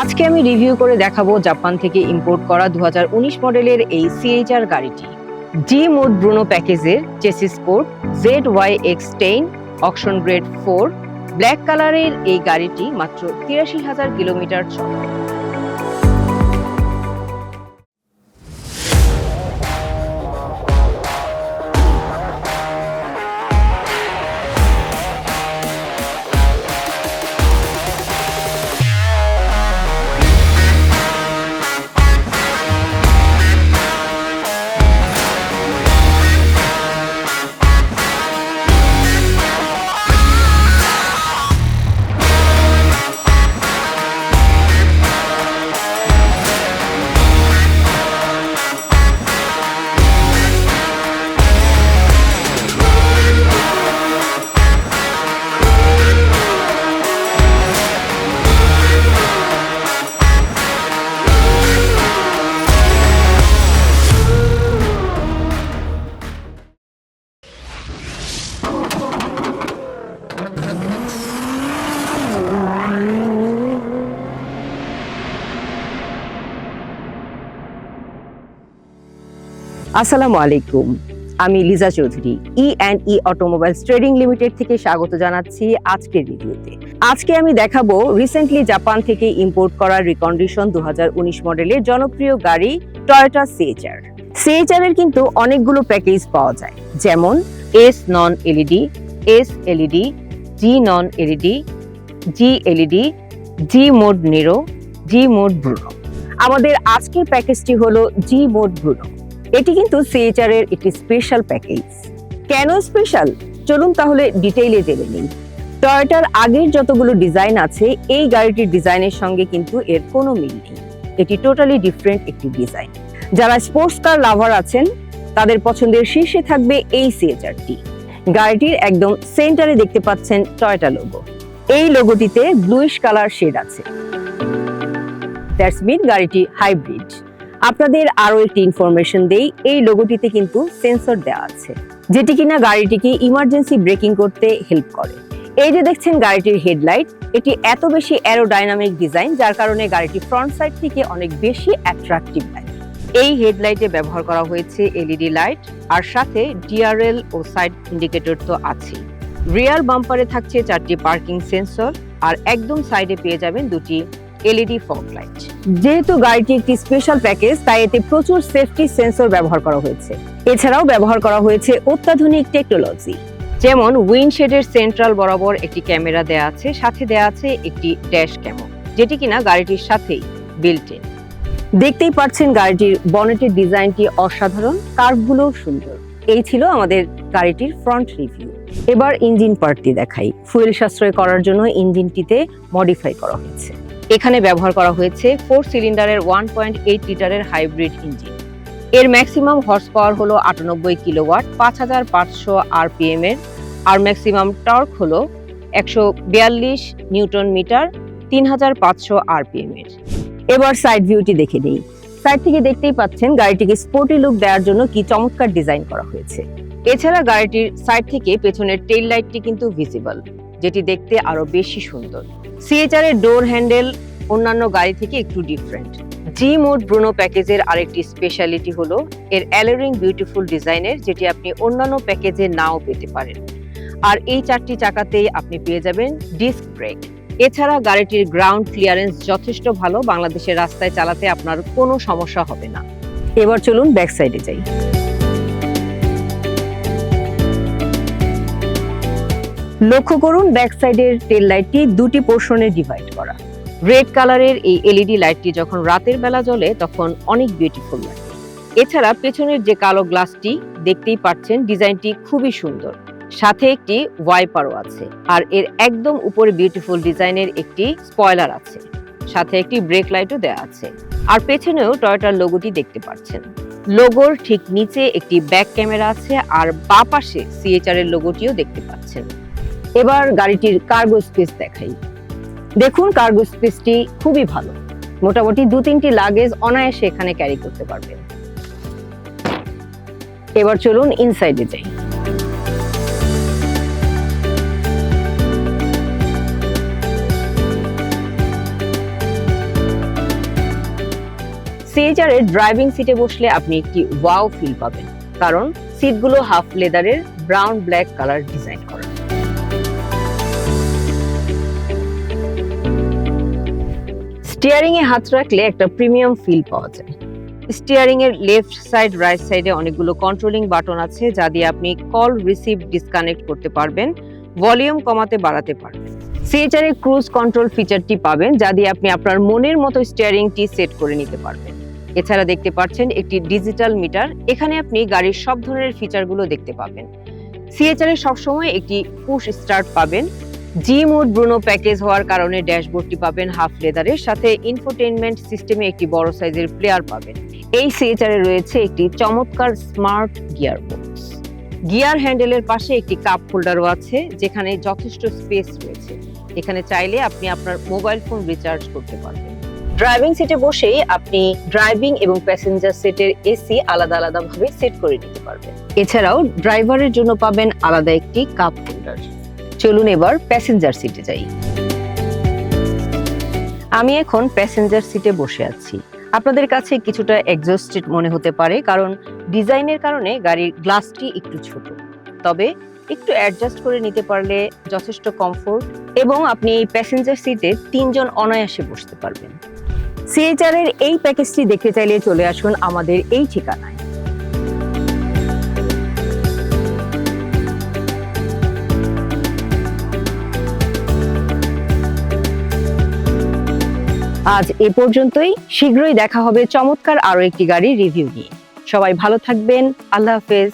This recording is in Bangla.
আজকে আমি রিভিউ করে দেখাবো জাপান থেকে ইম্পোর্ট করা দু হাজার উনিশ মডেলের এই সিএইচআর গাড়িটি। ডি মোড ব্রুনো প্যাকেজের chassis code Z Y X ten auction grade four black কালারের এই গাড়িটি মাত্র তিরাশি হাজার কিলোমিটার চলে। আসসালামু আলাইকুম। আমি Liza Chowdhury E and E automobiles trading limited থেকে স্বাগত জানাচ্ছি আজকের ভিডিওতে। আজকে আমি দেখাবো রিসেন্টলি জাপান থেকে ইম্পোর্ট করা রিকন্ডিশন দু মডেলের জনপ্রিয় গাড়ি টয়োটা সিএচআর সিএচআর এর কিন্তু অনেকগুলো প্যাকেজ পাওয়া যায়। যেমন S non LED S LED G non LED G LED G mode Nero G mode Bruno আমাদের আজকের প্যাকেজটি হলো জি মোড ব্রুনো এটি কিন্তু সিএচআর এর একটি স্পেশাল প্যাকেজ কেন স্পেশাল চলুন তাহলে ডিটেইলে জেনে নিই। টয়োটার আগের যতগুলো ডিজাইন আছে, এই গাড়িটির ডিজাইনের সঙ্গে কিন্তু এর কোনো মিল নেই। এটি টোটালি ডিফারেন্ট একটি ডিজাইন যারা স্পোর্টস কার লাভার আছেন, তাদের পছন্দের শীর্ষে থাকবে এই সিএচআরটি গাড়িটির একদম সেন্টারে দেখতে পাচ্ছেন টয়োটা লোগো এই লোগোটিতে ব্লুইশ কালার শেড আছে। দ্যাটস মিন গাড়িটি হাইব্রিড আপনাদের আরও একটি ইনফরমেশন দেই। এই লোগোটিতে কিন্তু সেন্সর দেওয়া আছে, যেটি কিনা গাড়িটিকে ইমার্জেন্সি ব্রেকিং করতে হেল্প করে। এই যে দেখছেন গাড়িটির হেডলাইট এটি এত বেশি অ্যারোডাইনামিক ডিজাইন যার কারণে গাড়িটি ফ্রন্ট সাইড থেকে অনেক বেশি অ্যাট্রাকটিভ লাগে এই হেডলাইটে ব্যবহার করা হয়েছে এলইডি লাইট আর সাথে ডিআরএল ও সাইড ইন্ডিকেটর তো আছেই। রিয়ার বাম্পারে থাকছে চারটি পার্কিং সেন্সর আর একদম সাইডে পেয়ে যাবেন দুটি এলইডি ফগ লাইট যেহেতু গাড়িটি একটি স্পেশাল প্যাকেজ তাই এতে প্রচুর সেফটি সেন্সর ব্যবহার করা হয়েছে। এছাড়াও ব্যবহার করা হয়েছে অত্যাধুনিক টেকনোলজি যেমন উইন্ডশেডের সেন্ট্রাল বরাবর একটি ক্যামেরা দেয়া আছে, সাথে দেয়া আছে একটি ড্যাশ ক্যামো যেটি কিনা গাড়িটির সাথেই বিল্ট ইন দেখতেই পাচ্ছেন গাড়িটির বনেটের ডিজাইনটি অসাধারণ কার্ভগুলোও সুন্দর। এই ছিল আমাদের গাড়িটির ফ্রন্ট রিভিউ এবার ইঞ্জিন পার্টটি দেখাই। ফুয়েল সাশ্রয় করার জন্য ইঞ্জিনটিতে মডিফাই করা হয়েছে। এখানে ব্যবহার করা হয়েছে ফোর সিলিন্ডারের ওয়ান পয়েন্ট এইট লিটারের হাইব্রিড ইঞ্জিন। এর ম্যাক্সিমাম হর্স পাওয়ার হলো আটানব্বই কিলোওয়াট, পাঁচ হাজার পাঁচশো আরপিএম এর। আর ম্যাক্সিমাম টর্ক হলো একশো বিয়াল্লিশ নিউটন মিটার, তিন হাজার পাঁচশো আরপিএম এর। এবার সাইড ভিউটি দেখে নিই। সাইড থেকে দেখতেই পাচ্ছেন গাড়িটিকে স্পোর্টি লুক দেওয়ার জন্য কি চমৎকার ডিজাইন করা হয়েছে। এছাড়া গাড়িটির সাইড থেকে পেছনের টেইল লাইটটি কিন্তু ভিজিবল যেটি দেখতে আরও বেশি সুন্দর। সিএচআর এর ডোর হ্যান্ডেল অন্যান্য গাড়ি থেকে একটু ডিফারেন্ট জি মোড ব্রুনো প্যাকেজের আরেকটি স্পেশালিটি হলো, এর অ্যালোরিং বিউটিফুল ডিজাইনের যেটি আপনি অন্যান্য প্যাকেজে নাও পেতে পারেন। আর এই চারটি চাকাতেই আপনি পেয়ে যাবেন ডিস্ক ব্রেক এছাড়া গাড়িটির গ্রাউন্ড ক্লিয়ারেন্স যথেষ্ট ভালো, বাংলাদেশের রাস্তায় চালাতে আপনার কোনো সমস্যা হবে না। এবার চলুন ব্যাক সাইডে যাই। লক্ষ্য করুন ব্যাক সাইডের টেল লাইটটি দুটি পোর্শনে ডিভাইড করা। রেড কালারের এই এলইডি লাইটটি যখন রাতের বেলা জ্বলে, তখন অনেক বিউটিফুল লাগে। এছাড়া পেছনের যে কালো গ্লাসটি দেখতেই পাচ্ছেন ডিজাইনটি খুবই সুন্দর। সাথে একটি ওয়াইপারও আছে, আর এর একদম উপরে বিউটিফুল ডিজাইনের একটি স্পয়লার আছে। সাথে একটি ব্রেক লাইটও দেওয়া আছে। আর পেছনেও টয়োটার লোগোটি দেখতে পাচ্ছেন। লোগোর ঠিক নিচে একটি ব্যাক ক্যামেরা আছে, আর বা পাশে সিএচআর এর লোগোটিও দেখতে পাচ্ছেন। এবার গাড়িটির কার্গো স্পেস দেখাই। দেখুন কার্গো স্পেসটি খুবই ভালো। মোটামুটি দু তিনটি লাগেজ অনায়াসে এখানে ক্যারি করতে পারবেন এবার চলুন ইনসাইডে যাই। সিএইচআর এর ড্রাইভিং সিটে বসলে আপনি একটি ওয়াও ফিল পাবেন। কারণ সিটগুলো হাফ লেদারের ব্রাউন ব্ল্যাক কালার ডিজাইন করা। স্টিয়ারিং এ হাত রাখলে একটা প্রিমিয়াম ফিল পাওয়া যায়। স্টিয়ারিং এর লেফট সাইড রাইট সাইডে অনেকগুলো কন্ট্রোলিং বাটন আছে যা দিয়ে আপনি কল রিসিভ ডিসকানেক্ট করতে পারবেন ভলিউম কমাতে বাড়াতে পারবেন। সিএচআর এর ক্রুজ কন্ট্রোল ফিচারটি পাবেন যা দিয়ে আপনি আপনার মনের মতো স্টিয়ারিংটি সেট করে নিতে পারবেন। এছাড়া দেখতে পাচ্ছেন একটি ডিজিটাল মিটার এখানে আপনি গাড়ির সব ধরনের ফিচারগুলো দেখতে পাবেন। সিএচআর এর সবসময় একটি পুশ স্টার্ট পাবেন জি মোড ব্রুনো প্যাকেজ হওয়ার কারণে ড্যাশবোর্ডটি পাবেন হাফ লেদারের সাথে ইনফোটেইনমেন্ট সিস্টেমে একটি বড় সাইজের প্লেয়ার পাবেন। এই সিএচআর এ রয়েছে একটি চমৎকার স্মার্ট গিয়ার বক্স গিয়ার হ্যান্ডেলের পাশে একটি কাপ হোল্ডারও আছে, যেখানে যথেষ্ট স্পেস রয়েছে। এখানে চাইলে আপনি আপনার মোবাইল ফোন রিচার্জ করতে পারবেন। ড্রাইভিং সিটে বসেই আপনি ড্রাইভিং এবং প্যাসেঞ্জার সিটের এসি আলাদা আলাদা ভাবে সেট করে নিতে পারবেন। এছাড়াও ড্রাইভারের জন্য পাবেন আলাদা একটি কাপ হোল্ডার চলুন এবার প্যাসেঞ্জার সিটে যাই। আমি এখন প্যাসেঞ্জার সিটে বসে আছি। আপনাদের কাছে কিছুটা এক্সস্টেড মনে হতে পারে, কারণ ডিজাইনের কারণে গাড়ির গ্লাসটি একটু ছোট। তবে একটু অ্যাডজাস্ট করে নিতে পারলে যথেষ্ট কমফোর্ট এবং আপনি এই প্যাসেঞ্জার সিটে তিনজন অনায়াসে বসতে পারবেন। সিএইচআর এর এই প্যাকেজটি দেখতে চাইলে চলে আসুন আমাদের এই ঠিকানায়। আজ এ পর্যন্তই। শীঘ্রই দেখা হবে চমৎকার আরও একটি গাড়ির রিভিউ নিয়ে। সবাই ভালো থাকবেন। আল্লাহ হাফেজ।